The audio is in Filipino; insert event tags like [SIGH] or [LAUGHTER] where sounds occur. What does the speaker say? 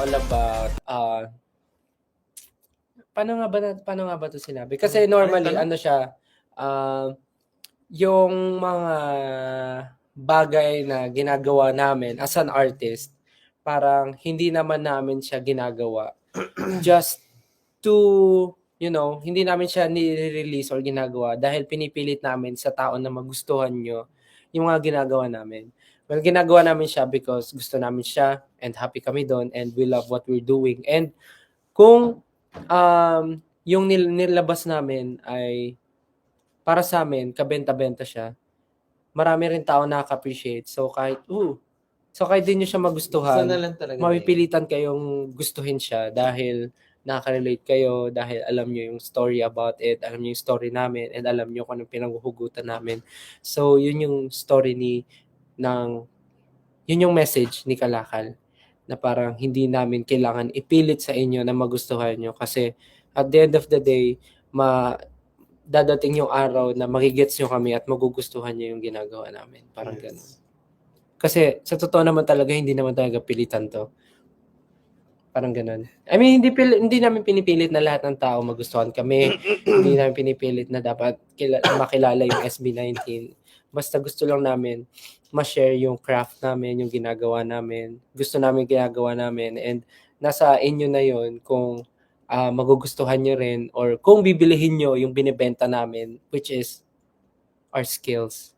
all about uh, paano nga ba na, paano nga ba 'to sinabi? Kasi normally Ano? siya uh, yung mga bagay na ginagawa namin as an artist, parang hindi naman namin siya ginagawa [CLEARS THROAT] just to, you know, hindi namin siya nire-release or ginagawa dahil pinipilit namin sa tao na magustuhan niyo yung mga ginagawa namin. Well, ginagawa namin siya because gusto namin siya and happy kami doon and we love what we're doing. And kung um, yung nil- nilabas namin ay para sa amin, kabenta-benta siya, marami rin tao nakaka-appreciate. So kahit, ooh, so kahit di nyo siya magustuhan, na lang talaga. mapipilitan kayong gustuhin siya dahil nakaka-relate kayo, dahil alam nyo yung story about it, alam nyo yung story namin, and alam nyo kung anong pinanghuhugutan namin. So, yun yung story ni, ng, yun yung message ni Kalakal, na parang hindi namin kailangan ipilit sa inyo na magustuhan nyo kasi at the end of the day, ma, dadating yung araw na magigets nyo kami at magugustuhan nyo yung ginagawa namin. Parang Yes. ganun. Kasi sa totoo naman talaga, hindi naman talaga pilitan to. Parang ganun. I mean, hindi, pil- hindi namin pinipilit na lahat ng tao magustuhan kami. [CLEARS THROAT] hindi namin pinipilit na dapat kila- makilala yung SB19. Basta gusto lang namin ma-share yung craft namin, yung ginagawa namin. Gusto namin ginagawa namin. And nasa inyo na yon kung ah, magugustuhan nyo rin or kung bibilihin nyo yung binibenta namin, which is our skills.